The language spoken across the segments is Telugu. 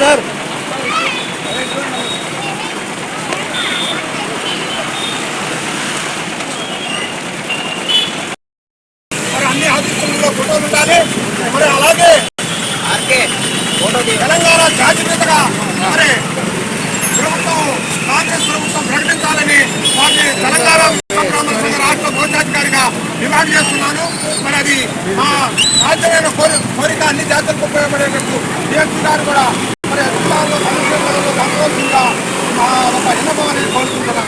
సార్ అన్ని ఆఫీసుల్లో ఫోటోలు ఉండాలి. మరి అలాగే తెలంగాణ జాతిపితగా మరి ప్రభుత్వం కాంగ్రెస్ ప్రభుత్వం ప్రకటించాలని వారిని తెలంగాణ రాష్ట్ర కోశాధికారిగా డిమాండ్ చేస్తున్నాను. మరి అది మా సాధ్యమైన కోరి కోరిక అన్ని జాతులకు ఉపయోగపడేటట్టు డిఎస్పీ గారు కూడా మరి అధికారులు సమస్యలలో సంతోషంగా మా ఒక విన్నపమని అనేది కోరుకుంటున్నాం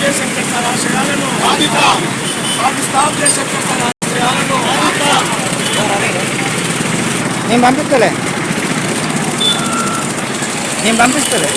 జయశంకర్ సార్ ఆశయాలను పాకిస్తాన్ జయశంకర్ సార్ ఆశయాలను నేను పంపిస్తలే. నేను పంపిస్తలే.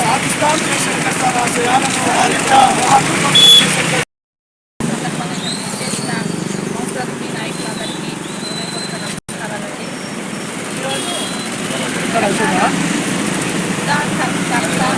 పాకిస్తాన్ జయశంకర్ Kita 哒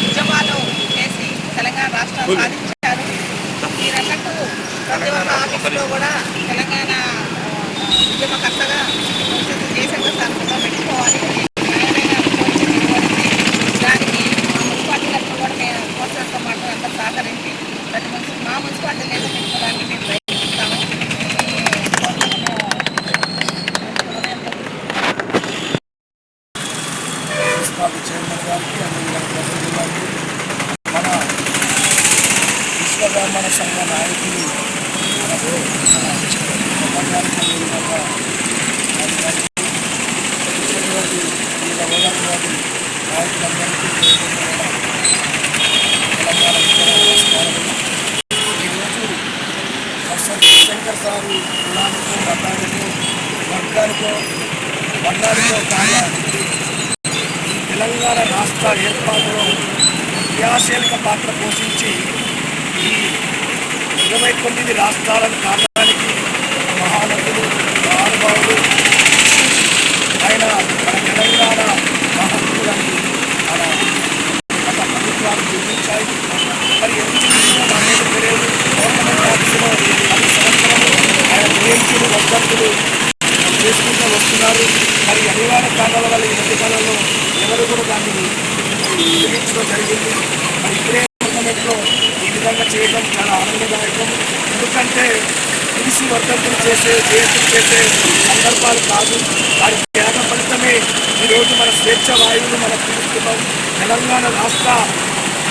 ఉద్యమాలు చేసి తెలంగాణ రాష్ట్రం సాధించారు. ప్రతి ఒక్క ఆఫీసులో కూడా తెలంగాణ ఉద్యమకర్తగా దేశంలో సాధనగా పెట్టుకోవాలి. దానికి మా మున్సిపాలిటీలకు కూడా మేము అందరూ సహకరించి ప్రతి మున్సి మా మున్సిపాలిటీ లేదా. పెట్టుకోవడానికి మేము ప్రయత్నిస్తాము ఈ కోరికలను మున్సిపాలిటీ చైర్మన్ గారికి అదేవిధంగా ప్రతినిధి గారికి మన విశ్వబ్రాహ్మణ సంఘ నాయకులు మనకు మన ఉపన్యాసం అదేవిధంగా వారి గారికి వచ్చినటువంటి వివిధ హోదాలటువంటి నాయకులందరికీ తెలంగాణ ఉద్యమ బ్రాహ్మణ సంఘ నాయకులు జయశంకర్ సారు కులానికో మతానికో వర్గానికో వర్గానికో కార్యానికి తెలంగాణ రాష్ట్ర ఏర్పాటులో క్రియాశీలక పాత్ర పోషించి ఈ ఇరవై తొమ్మిది రాష్ట్రాలను కావడానికి మహానటులు మహానుభావులు ఆయన మన తెలంగాణ మహత్తులని మన గత ప్రభుత్వాలు గుర్తించాయి మరి ఎందుకు అనేది తెలియదు? గవర్నమెంట్ ఆఫీసులో పది సంవత్సరాలు ఆయన జయంతులు వర్ధంతులు చేసుకుంటూ వస్తున్నారు. మరి అనివార్య కారణాల వల్ల ఈ మధ్య కాలంలో ఎవరు కూడా దాన్ని నిర్మించడం జరిగింది. మరి ఇప్పుడే చేయడం చాలా ఆనందదాయకం. ఎందుకంటే తెలిసి వర్ధంతులు చేసే జయంతులు చేసే సందర్భాలు కాదు. వారి త్యాగ ఫలితమే ఈరోజు మన స్వేచ్ఛ వాయువులు మనం పిలుస్తున్నాం తెలంగాణ రాష్ట్ర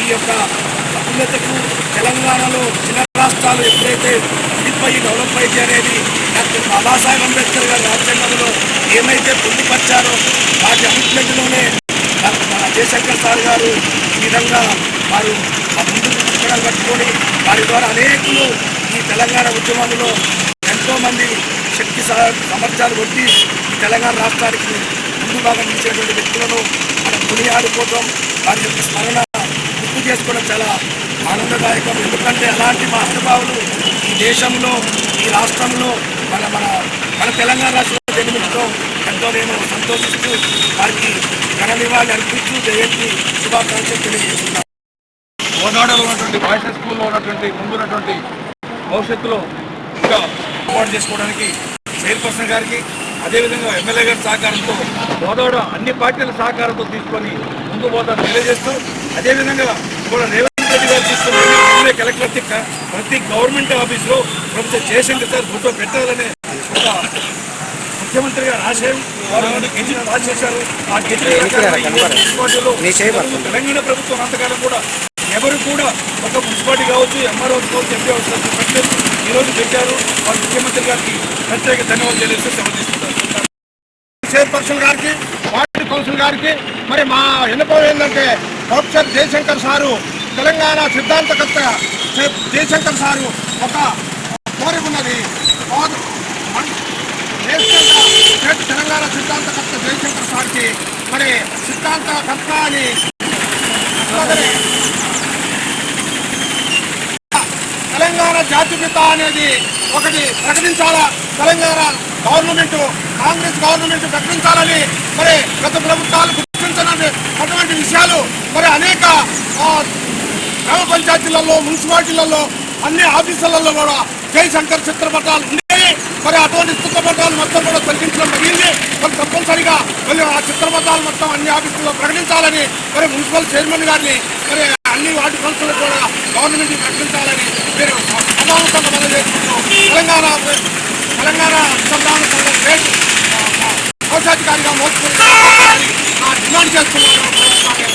ఈ యొక్క ఉన్నతకు తెలంగాణలో చిన్న రాష్ట్రాలు ఎప్పుడైతే విడిపోయి డెవలప్ అయితే అనేది డాక్టర్ బాబాసాహెబ్ అంబేద్కర్ గారి రాజ్యాంగంలో ఏమైతే పొందుపరిచారో వాటి అభిప్రాయంలోనే మన జయశంకర్ సార్ గారు ఈ విధంగా వారు ఆ కట్టుకొని వారి ద్వారా అనేకులు ఈ తెలంగాణ ఉద్యమంలో ఎంతోమంది శక్తి సహ- సామర్థ్యాలు కొట్టి ఈ తెలంగాణ రాష్ట్రానికి ముందు భాగం ఇచ్చేటువంటి వ్యక్తులను మనం కొనియాడుకోవడం వారి యొక్క స్మరణ గుర్తు చేసుకోవడం చాలా ఆనందదాయకం. ఎందుకంటే అలాంటి మహానుభావులు ఈ దేశంలో ఈ రాష్ట్రంలో మన మన మన తెలంగాణ రాష్ట్రంలో జన్మించడం ఎంతో నేను సంతోషిస్తూ వారికి ఘన నివాళి అర్పిస్తూ జయంతి శుభాకాంక్షలు తెలియజేస్తున్నాను కోదాడలో ఉన్నటువంటి బాయ్స్ స్కూల్లో ఉన్నటువంటి ముందున్నటువంటి భవిష్యత్తులో ఇంకా ఏర్పాటు చేసుకోవడానికి చైర్పర్సన్ గారికి అదేవిధంగా ఎమ్మెల్యే గారి సహకారంతో గోదావరి అన్ని పార్టీల సహకారంతో తీసుకొని ముందు పోతాను తెలియజేస్తూ అదేవిధంగా కూడా రేవంత్ రెడ్డి గారు తీసుకున్న కలెక్టర్ ప్రతి ప్రతి గవర్నమెంట్ ఆఫీస్లో ప్రొఫెసర్ జయశంకర్ సార్ ఫోటో పెట్టాలనే ఒక ముఖ్యమంత్రి గారు ఆశయం వారు గెజిట్ పాస్ చేశారు. ఆ గెజిట్ తెలంగాణ ప్రభుత్వం అంతకాలం కూడా ఎవరు కూడా ఒక మున్సిపాలిటీ కావచ్చు ఎంఆర్ఓ కావచ్చు ఎంపీ కావచ్చు పెట్టలేదు. ఈ రోజు పెట్టారు. వాళ్ళు ముఖ్యమంత్రి గారికి ప్రత్యేక ధన్యవాదాలు తెలియజేస్తూ సమర్థిస్తున్నారు చైర్పర్సన్ గారికి వార్డు కౌన్సిల్ గారికి మరి మా విన్నపం ఏంటంటే ప్రొఫెసర్ జయశంకర్ సారు తెలంగాణ సిద్ధాంతకర్త జయశంకర్ సారు ఒక కోరిక ఉన్నది. తెలంగాణ సిద్ధాంతకర్త జయశంకర్ సార్కి మరి సిద్ధాంతకర్త అని మరి తెలంగాణ జాతిపిత అనేది ఒకటి ప్రకటించాలా? తెలంగాణ గవర్నమెంట్ కాంగ్రెస్ గవర్నమెంట్ ప్రకటించాలని మరి గత ప్రభుత్వాలు గుర్తించని అటువంటి విషయాలు మరి అనేక ఆ, గ్రామ పంచాయతీలలో మున్సిపాలిటీలలో అన్ని ఆఫీసులలో కూడా జయశంకర్ చిత్రపటాలు ఉండేవి మరి అటువంటి చిత్రపటాలు మొత్తం కూడా తొలగించడం జరిగింది. మరి తప్పనిసరిగా మరి ఆ చిత్రపటాలు మొత్తం అన్ని ఆఫీసుల్లో ప్రకటించాలని మరి మున్సిపల్ చైర్మన్ గారిని మరి అన్ని వాటి సంస్థలు కూడా గవర్నమెంట్ ప్రకటించాలని మీరు సమావేశంగా మనం చేసుకుంటూ తెలంగాణ తెలంగాణ సంధాన సంఘం రేటు కోశాధికారిగా మోసుకుని డిమాండ్ చేస్తున్నారు